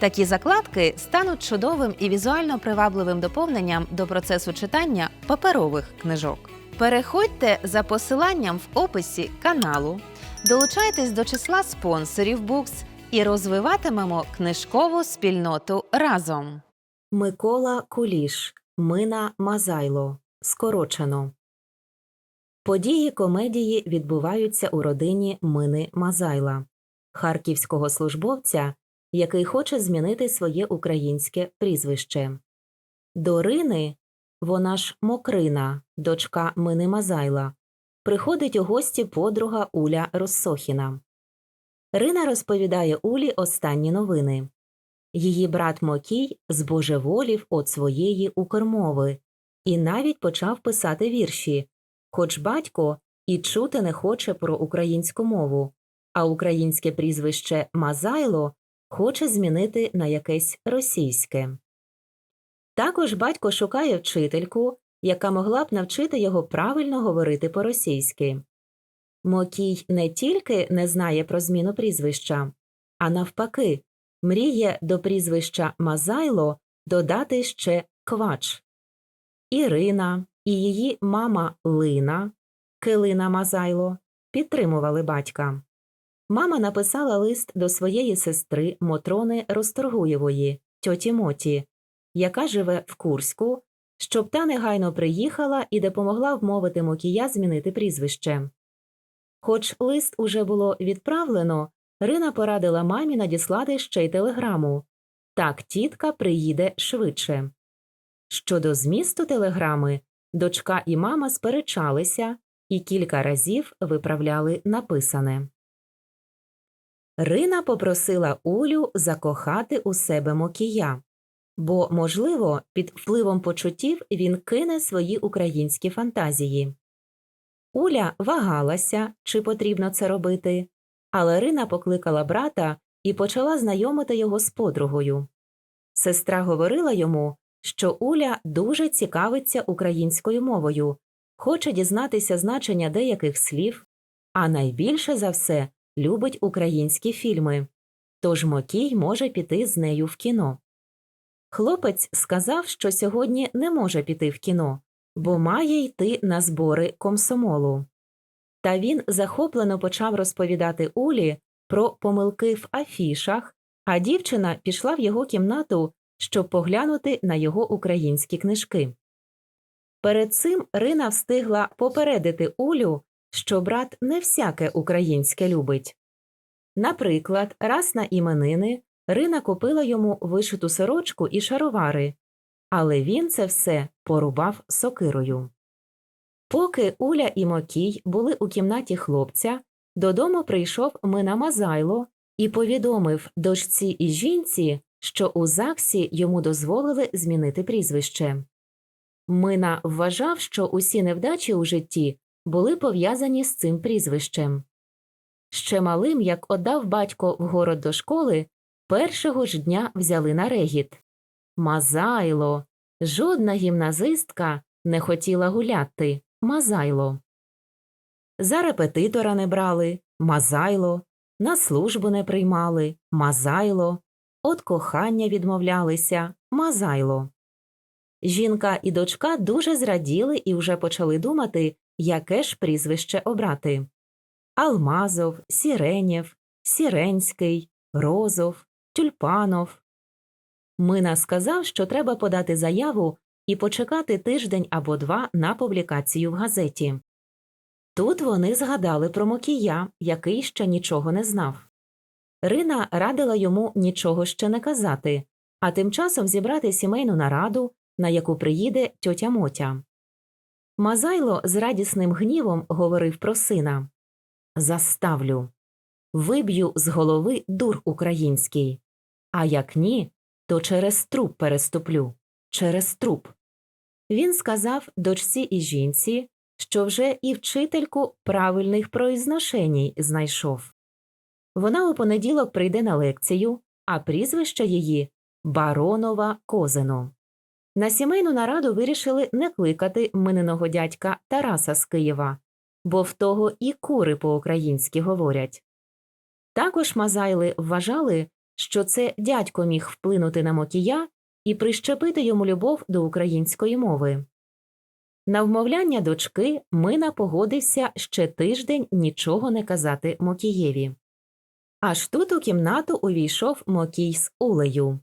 Такі закладки стануть чудовим і візуально привабливим доповненням до процесу читання паперових книжок. Переходьте за посиланням в описі каналу, долучайтесь до числа спонсорів Books і розвиватимемо книжкову спільноту разом. Микола Куліш, Мина Мазайло. Скорочено. Події комедії відбуваються у родині Мини Мазайла, харківського службовця, який хоче змінити своє українське прізвище. До Рини, вона ж Мокрина, дочка Мини Мазайла, приходить у гості подруга Уля Розсохіна. Рина розповідає Улі останні новини. Її брат Мокій збожеволів от своєї укрмови і навіть почав писати вірші, хоч батько і чути не хоче про українську мову, а українське прізвище Мазайло хоче змінити на якесь російське. Також батько шукає вчительку, яка могла б навчити його правильно говорити по-російськи. Мокій не тільки не знає про зміну прізвища, а навпаки, мріє до прізвища Мазайло додати ще квач. Ірина і її мама Лина, Килина Мазайло, підтримували батька. Мама написала лист до своєї сестри Мотрони Розторгуєвої, тьоті Моті, яка живе в Курську, щоб та негайно приїхала і допомогла вмовити Мокія змінити прізвище. Хоч лист уже було відправлено, Рина порадила мамі надіслати ще й телеграму так тітка приїде швидше. Щодо змісту телеграми, дочка і мама сперечалися і кілька разів виправляли написане. Рина попросила Улю закохати у себе Мокія, бо, можливо, під впливом почуттів він кине свої українські фантазії. Уля вагалася, чи потрібно це робити, але Рина покликала брата і почала знайомити його з подругою. Сестра говорила йому, що Уля дуже цікавиться українською мовою, хоче дізнатися значення деяких слів, а найбільше за все любить українські фільми, тож Мокій може піти з нею в кіно. Хлопець сказав, що сьогодні не може піти в кіно, бо має йти на збори комсомолу. Та він захоплено почав розповідати Улі про помилки в афішах, а дівчина пішла в його кімнату, щоб поглянути на його українські книжки. Перед цим Рина встигла попередити Улю, що брат не всяке українське любить. Наприклад, раз на іменини Рина купила йому вишиту сорочку і шаровари, але він це все порубав сокирою. Поки Уля і Мокій були у кімнаті хлопця, додому прийшов Мина Мазайло і повідомив дочці і жінці, що у ЗАГСі йому дозволили змінити прізвище. Мина вважав, що усі невдачі у житті були пов'язані з цим прізвищем. Ще малим, як отдав батько в город до школи, першого ж дня взяли на регіт. Мазайло. Жодна гімназистка не хотіла гуляти. Мазайло. За репетитора не брали Мазайло, на службу не приймали Мазайло, От кохання відмовлялися Мазайло. Жінка і дочка дуже зраділи і вже почали думати, яке ж прізвище обрати Алмазов, Сіренєв, Сіренський, Розов, Тюльпанов. Мина сказав, що треба подати заяву і почекати тиждень або два на публікацію в газеті. Тут вони згадали про Мокія, який ще нічого не знав. Рина радила йому нічого ще не казати, а тим часом зібрати сімейну нараду, на яку приїде тьотя Мотя. Мазайло з радісним гнівом говорив про сина Заставлю. Виб'ю з голови дур український. А як ні, то через труп переступлю. Через труп. Він сказав дочці і жінці, що вже і вчительку правильних произношеній знайшов. Вона у понеділок прийде на лекцію, а прізвище її Баронова Козино. На сімейну нараду вирішили не кликати миненого дядька Тараса з Києва, бо в того і кури по-українськи говорять. Також мазайли вважали, що це дядько міг вплинути на Мокія і прищепити йому любов до української мови. На вмовляння дочки Мина погодився ще тиждень нічого не казати Мокієві. Аж тут у кімнату увійшов Мокій з Улею.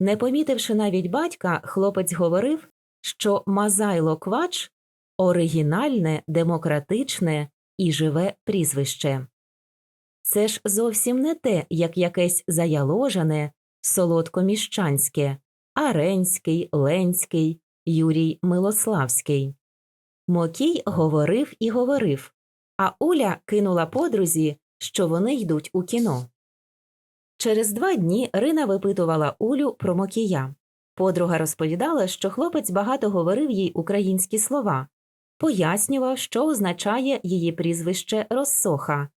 Не помітивши навіть батька, хлопець говорив, що Мазайло Квач оригінальне, демократичне і живе прізвище. Це ж зовсім не те, як якесь заяложене, солодкоміщанське, Аренський, Ленський, Юрій Милославський. Мокій говорив і говорив, а Уля кинула подрузі, що вони йдуть у кіно. Через два дні Рина випитувала Улю про Мокія. Подруга розповідала, що хлопець багато говорив їй українські слова, пояснював, що означає її прізвище Розсоха,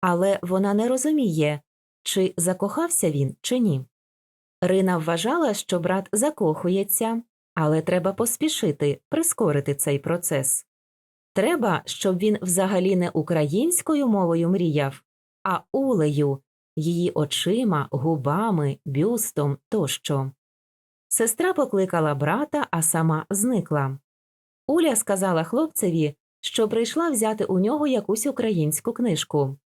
але вона не розуміє, чи закохався він, чи ні. Рина вважала, що брат закохується, але треба поспішити, прискорити цей процес. Треба, щоб він взагалі не українською мовою мріяв, а улею, її очима, губами, бюстом тощо. Сестра покликала брата, а сама зникла. Уля сказала хлопцеві, що прийшла взяти у нього якусь українську книжку.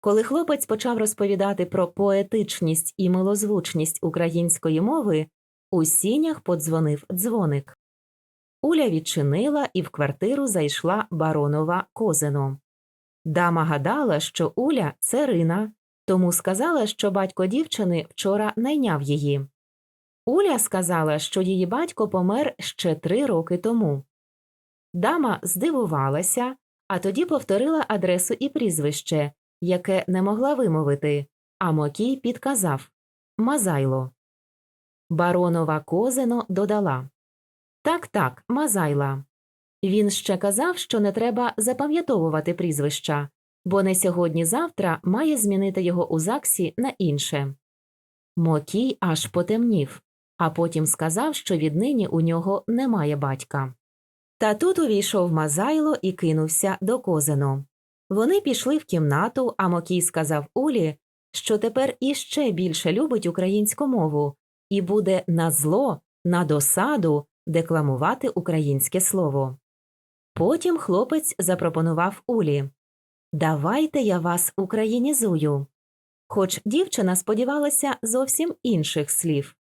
Коли хлопець почав розповідати про поетичність і милозвучність української мови, у сінях подзвонив дзвоник. Уля відчинила і в квартиру зайшла баронова Козино. Дама гадала, що Уля це Рина, тому сказала, що батько дівчини вчора найняв її. Уля сказала, що її батько помер ще три роки тому. Дама здивувалася, а тоді повторила адресу і прізвище, яке не могла вимовити, а Мокій підказав Мазайло. Баронова Козино додала Так, так, Мазайла. Він ще казав, що не треба запам'ятовувати прізвища, бо не сьогодні-завтра має змінити його у ЗАГСі на інше. Мокій аж потемнів, а потім сказав, що віднині у нього немає батька. Та тут увійшов Мазайло і кинувся до Козино. Вони пішли в кімнату, а Мокій сказав Улі, що тепер іще більше любить українську мову і буде на зло, на досаду декламувати українське слово. Потім хлопець запропонував Улі Давайте я вас українізую. Хоч дівчина сподівалася зовсім інших слів.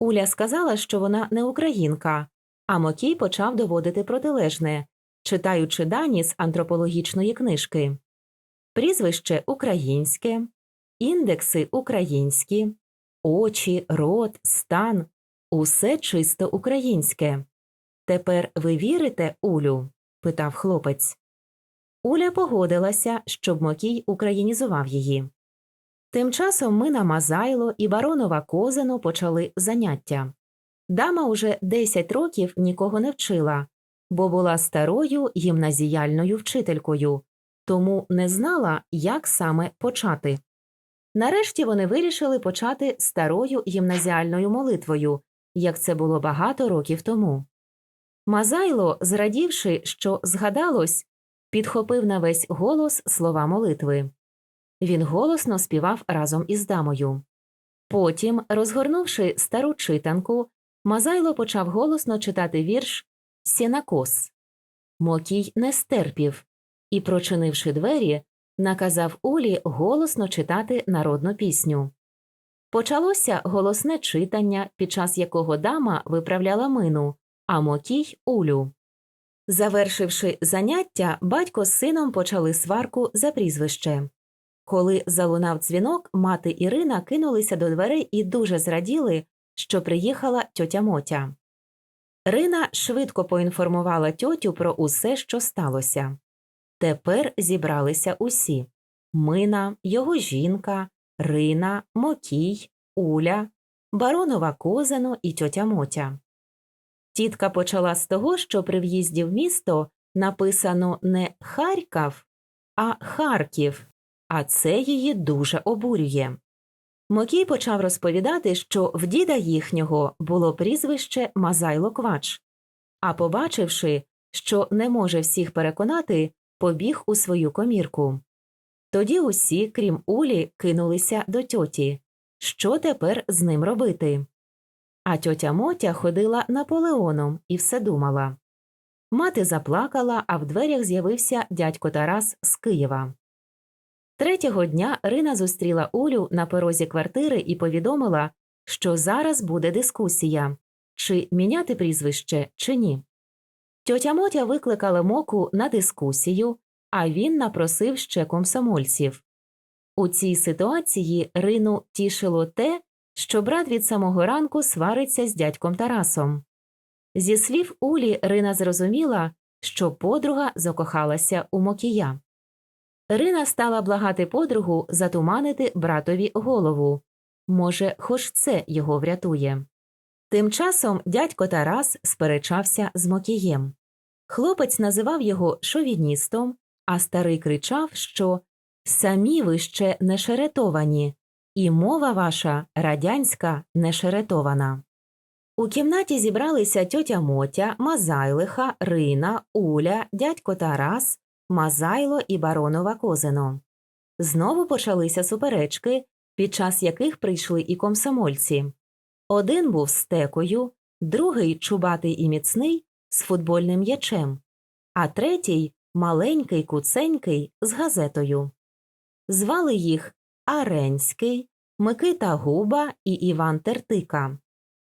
Уля сказала, що вона не українка, а Мокій почав доводити протилежне, читаючи дані з антропологічної книжки. Прізвище українське, індекси українські, очі, рот, стан усе чисто українське. Тепер ви вірите, Улю? питав хлопець. Уля погодилася, щоб Мокій українізував її. Тим часом Мина Мазайло і баронова Козино почали заняття. Дама уже 10 років нікого не вчила, бо була старою гімназіальною вчителькою, тому не знала, як саме почати. Нарешті вони вирішили почати старою гімназіальною молитвою, як це було багато років тому. Мазайло, зрадівши, що згадалось, підхопив на весь голос слова молитви. Він голосно співав разом із дамою. Потім, розгорнувши стару читанку, Мазайло почав голосно читати вірш Сінакос. Мокій не стерпів і, прочинивши двері, наказав Улі голосно читати народну пісню. Почалося голосне читання, під час якого дама виправляла мину, а Мокій Улю. Завершивши заняття, батько з сином почали сварку за прізвище. Коли залунав дзвінок, мати Ірина кинулися до дверей і дуже зраділи, що приїхала тьотя Мотя. Рина швидко поінформувала тьотю про усе, що сталося. Тепер зібралися усі Мина, його жінка, Рина, Мокій, Уля, баронова Козино і тьотя Мотя. Тітка почала з того, що при в'їзді в місто написано не Харків, а Харків, а це її дуже обурює. Мокій почав розповідати, що в діда їхнього було прізвище Мазайло Квач, а побачивши, що не може всіх переконати, побіг у свою комірку. Тоді усі, крім Улі, кинулися до тьоті. Що тепер з ним робити? А тьотя Мотя ходила Наполеоном і все думала. Мати заплакала, а в дверях з'явився дядько Тарас з Києва. Третього дня Рина зустріла Улю на порозі квартири і повідомила, що зараз буде дискусія чи міняти прізвище, чи ні. Тьотя Мотя викликала моку на дискусію, а він напросив ще комсомольців. У цій ситуації Рину тішило те, що брат від самого ранку свариться з дядьком Тарасом. Зі слів Улі Рина зрозуміла, що подруга закохалася у Мокія. Рина стала благати подругу затуманити братові голову. Може, хоч це його врятує. Тим часом дядько Тарас сперечався з Мокієм. Хлопець називав його шовіністом, а старий кричав, що самі ви ще не шеретовані, і мова ваша радянська не шеретована. У кімнаті зібралися тьотя Мотя, Мазайлиха, Рина, Уля, дядько Тарас, Мазайло і баронова Козино. Знову почалися суперечки, під час яких прийшли і комсомольці. Один був стекою, другий чубатий і міцний з футбольним м'ячем, а третій маленький куценький з газетою. Звали їх Аренський, Микита Губа і Іван Тертика.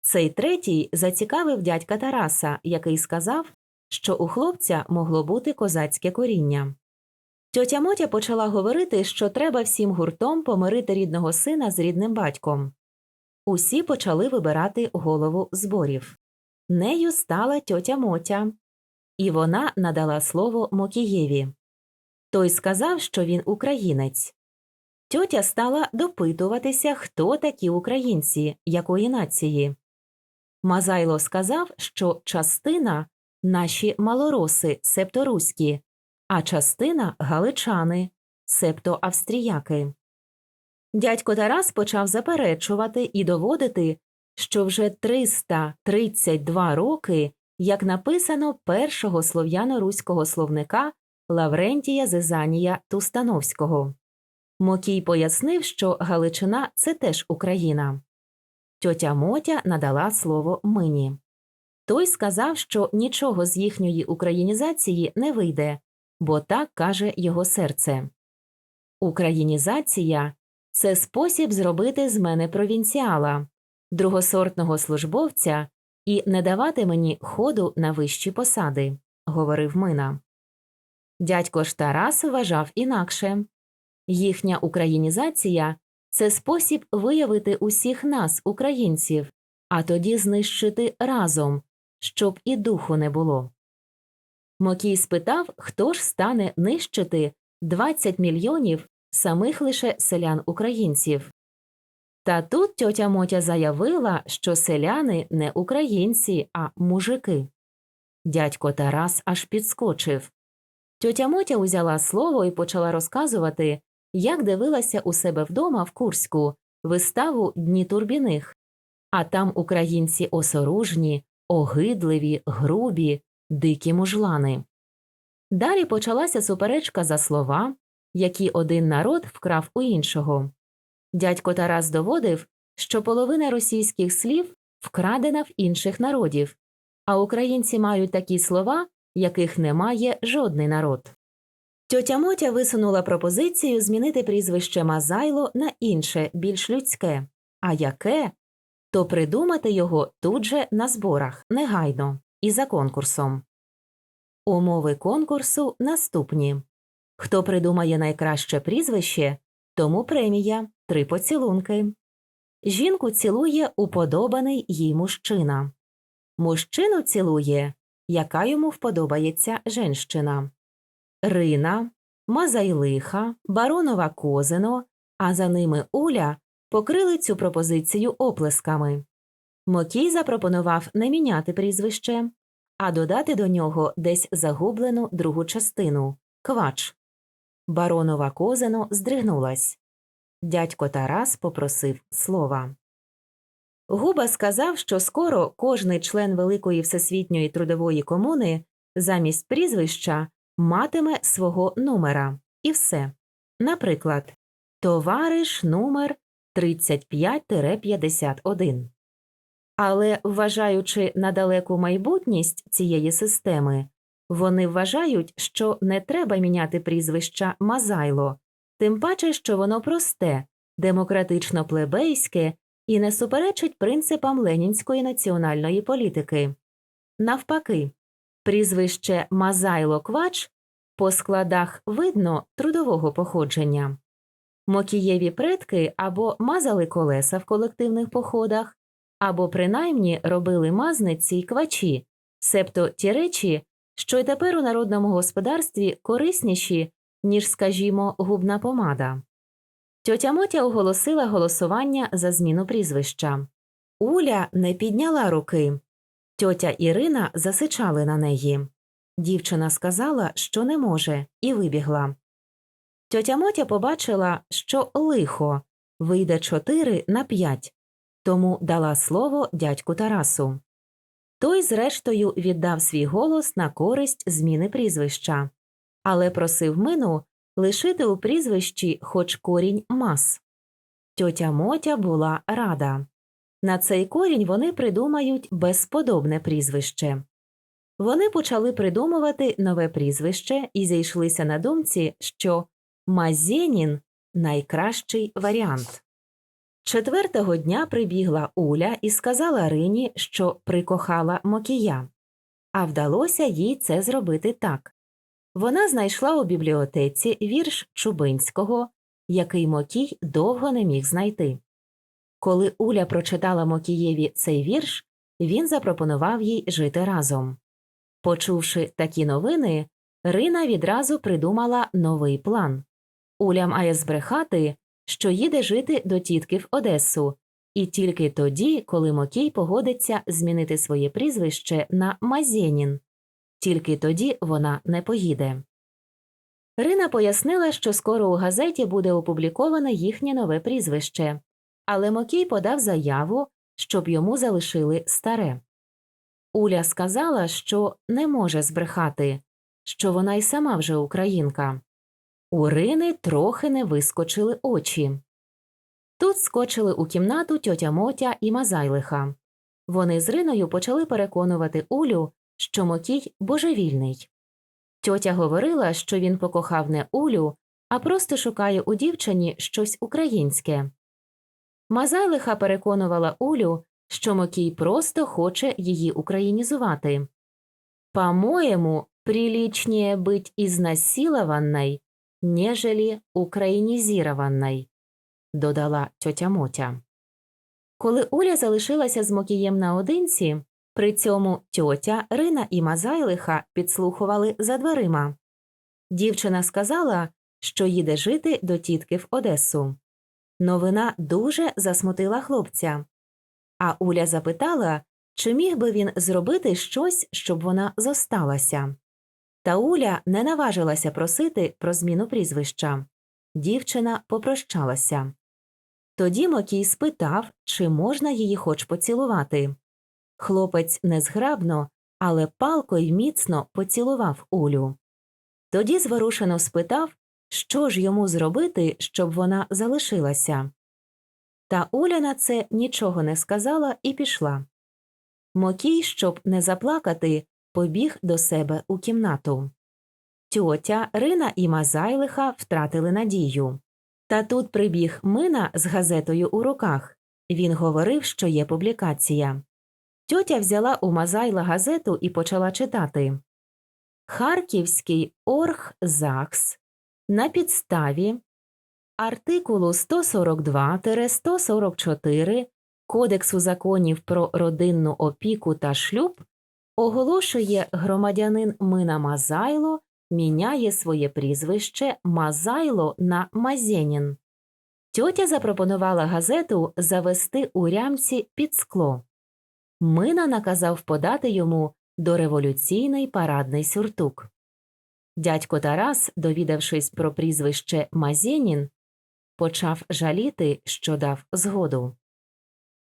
Цей третій зацікавив дядька Тараса, який сказав, що у хлопця могло бути козацьке коріння. Тьотя Мотя почала говорити, що треба всім гуртом помирити рідного сина з рідним батьком. Усі почали вибирати голову зборів. Нею стала тьотя Мотя, і вона надала слово Мокієві. Той сказав, що він українець. Тьотя стала допитуватися, хто такі українці, якої нації. Мазайло сказав, що частина наші малороси, себто руські, а частина галичани, себто австріяки. Дядько Тарас почав заперечувати і доводити, що вже 332 роки, як написано першого слов'яно-руського словника Лаврентія Зизанія Тустановського. Мокій пояснив, що Галичина це теж Україна. Тьотя Мотя надала слово Мині. Той сказав, що нічого з їхньої українізації не вийде, бо так каже його серце. Українізація це спосіб зробити з мене провінціала, другосортного службовця і не давати мені ходу на вищі посади, говорив Мина. Дядько ж Тарас вважав інакше їхня українізація це спосіб виявити усіх нас, українців, а тоді знищити разом, щоб і духу не було. Мокій спитав, хто ж стане нищити 20 мільйонів самих лише селян українців. Та тут тьотя Мотя заявила, що селяни не українці, а мужики. Дядько Тарас аж підскочив. Тьотя Мотя узяла слово і почала розказувати, як дивилася у себе вдома в Курську виставу Дні Турбіних, а там українці осоружні, огидливі, грубі, дикі мужлани. Далі почалася суперечка за слова, які один народ вкрав у іншого. Дядько Тарас доводив, що половина російських слів вкрадена в інших народів, а українці мають такі слова, яких не має жодний народ. Тьотя Мотя висунула пропозицію змінити прізвище Мазайло на інше, більш людське а яке, то придумати його тут же на зборах, негайно, і за конкурсом. Умови конкурсу наступні. Хто придумає найкраще прізвище, тому премія три поцілунки. Жінку цілує уподобаний їй мужчина. Мужчину цілує, яка йому вподобається женщина. Рина, Мазайлиха, Баронова Козино, а за ними Уля покрили цю пропозицію оплесками. Мокій запропонував не міняти прізвище, а додати до нього десь загублену другу частину квач. Баронова Козино здригнулась. Дядько Тарас попросив слова. Губа сказав, що скоро кожний член Великої Всесвітньої трудової комуни замість прізвища матиме свого номера. І все. Наприклад, товариш номер 35-51. Але, вважаючи на далеку майбутність цієї системи, вони вважають, що не треба міняти прізвища Мазайло, тим паче, що воно просте, демократично плебейське і не суперечить принципам ленінської національної політики. Навпаки, прізвище Мазайло Квач по складах видно трудового походження. Мокієві предки або мазали колеса в колективних походах, або принаймні робили мазниці й квачі, себто ті речі, що й тепер у народному господарстві корисніші, ніж, скажімо, губна помада. Тьотя Мотя оголосила голосування за зміну прізвища. Уля не підняла руки. Тьотя Ірина засичали на неї. Дівчина сказала, що не може, і вибігла. Тьотя Мотя побачила, що лихо вийде чотири на п'ять, тому дала слово дядьку Тарасу. Той, зрештою, віддав свій голос на користь зміни прізвища, але просив мину лишити у прізвищі хоч корінь мас. Тьотя Мотя була рада. На цей корінь вони придумають безподобне прізвище. Вони почали придумувати нове прізвище і зійшлися на думці, що Мазєнін найкращий варіант. Четвертого дня прибігла Уля і сказала Рині, що прикохала Мокія, а вдалося їй це зробити так. Вона знайшла у бібліотеці вірш Чубинського, який Мокій довго не міг знайти. Коли Уля прочитала Мокієві цей вірш, він запропонував їй жити разом. Почувши такі новини, Рина відразу придумала новий план. Уля має збрехати, що їде жити до тітки в Одесу, і тільки тоді, коли Мокій погодиться змінити своє прізвище на Мазєнін, тільки тоді вона не поїде. Рина пояснила, що скоро у газеті буде опубліковане їхнє нове прізвище, але Мокій подав заяву, щоб йому залишили старе. Уля сказала, що не може збрехати, що вона й сама вже українка. У Рини трохи не вискочили очі. Тут скочили у кімнату тьотя Мотя і Мазайлиха. Вони з Риною почали переконувати Улю, що Мокій божевільний. Тьотя говорила, що він покохав не Улю, а просто шукає у дівчині щось українське. Мазайлиха переконувала Улю, що Мокій просто хоче її українізувати. По-моєму, приличнее быть изнасилованной, нежели українізірованной, додала тьотя Мотя. Коли Уля залишилася з Мокієм наодинці, при цьому тьотя Рина і Мазайлиха підслухували за дверима. Дівчина сказала, що їде жити до тітки в Одесу. Новина дуже засмутила хлопця. А Уля запитала, чи міг би він зробити щось, щоб вона зосталася. Та Уля не наважилася просити про зміну прізвища. Дівчина попрощалася. Тоді Мокій спитав, чи можна її хоч поцілувати. Хлопець незграбно, але палко й міцно поцілував Улю. Тоді зворушено спитав, що ж йому зробити, щоб вона залишилася. Та Уля на це нічого не сказала і пішла. Мокій, щоб не заплакати, побіг до себе у кімнату. Тьотя Рина і Мазайлиха втратили надію. Та тут прибіг мина з газетою у руках Він говорив, що є публікація. Тьотя взяла у Мазайла газету і почала читати. Харківський оргзакс на підставі артикулу 142-144 Кодексу законів про родинну опіку та шлюб оголошує громадянин Мина Мазайло міняє своє прізвище Мазайло на Мазєнін. Тьотя запропонувала газету завести у рямці під скло. Мина наказав подати йому дореволюційний парадний сюртук. Дядько Тарас, довідавшись про прізвище Мазєнін, почав жаліти, що дав згоду.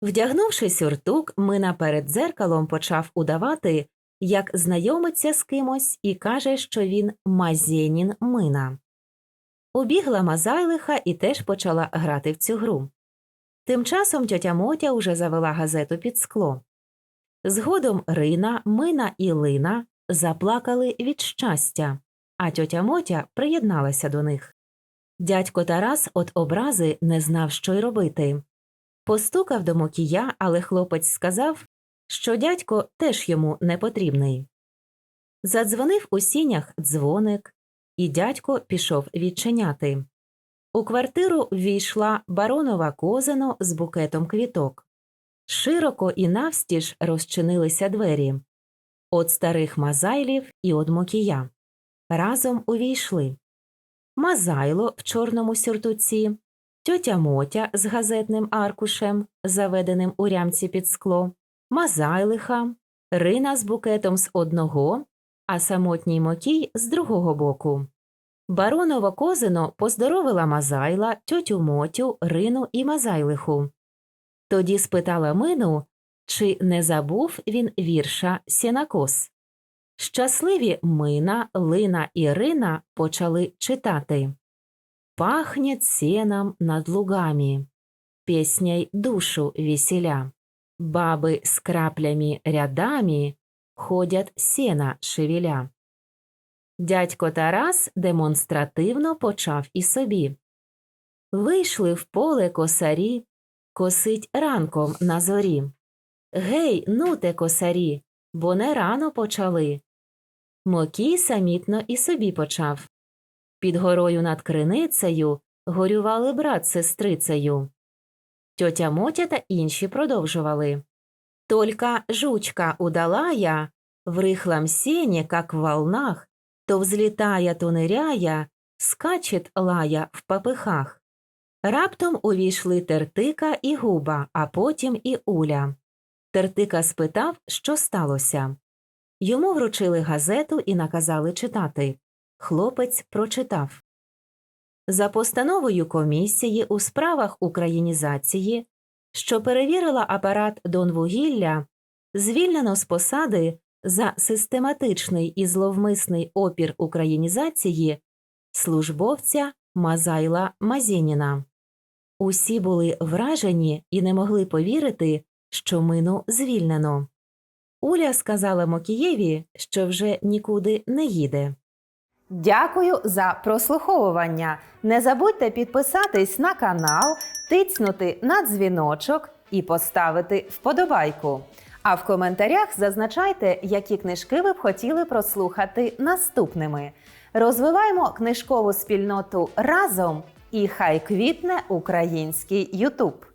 Вдягнувши сюртук, Мина перед дзеркалом почав удавати, як знайомиться з кимось і каже, що він Мазєнін Мина. Убігла Мазайлиха і теж почала грати в цю гру. Тим часом тьотя Мотя уже завела газету під скло. Згодом Рина, Мина і Лина заплакали від щастя, а тьотя Мотя приєдналася до них. Дядько Тарас от образи не знав, що й робити. Постукав до Мокія, але хлопець сказав, що дядько теж йому не потрібний. Задзвонив у сінях дзвоник, і дядько пішов відчиняти. У квартиру ввійшла баронова козино з букетом квіток. Широко і навстіж розчинилися двері. От старих мазайлів і од Мокія. Разом увійшли. Мазайло в чорному сюртуці, тьотя Мотя з газетним аркушем, заведеним у рямці під скло, Мазайлиха, Рина з букетом з одного, а самотній Мокій з другого боку. Баронова козино поздоровила Мазайла, тьотю Мотю, Рину і Мазайлиху. Тоді спитала Мину, чи не забув він вірша Сінакос. Щасливі Мина, Лина і Рина почали читати Пахнет сеном над лугами, песней душу веселя. Бабы с краплями рядами ходять сена шевеля. Дядько Тарас демонстративно почав і собі. Вийшли в поле косарі, косить ранком на зорі. Гей, нуте косарі, бо не рано почали. Мокій самітно і собі почав. Під горою над криницею горювали брат з сестрицею. Тьотя Мотя та інші продовжували. Только жучка удалая, в рыхлом сене, как в волнах, то взлетая, то ныряя, скачет лая в попихах. Раптом увійшли Тертика і Губа, а потім і Уля. Тертика спитав, що сталося. Йому вручили газету і наказали читати. Хлопець прочитав. За постановою комісії у справах українізації, що перевірила апарат Донвугілля, звільнено з посади за систематичний і зловмисний опір українізації службовця Мазайла Мазініна. Усі були вражені і не могли повірити, що мину звільнено. Уля сказала Мокієві, що вже нікуди не їде. Дякую за прослуховування. Не забудьте підписатись на канал, тицнути на дзвіночок і поставити вподобайку. А в коментарях зазначайте, які книжки ви б хотіли прослухати наступними. Розвиваємо книжкову спільноту разом і хай квітне український Ютуб.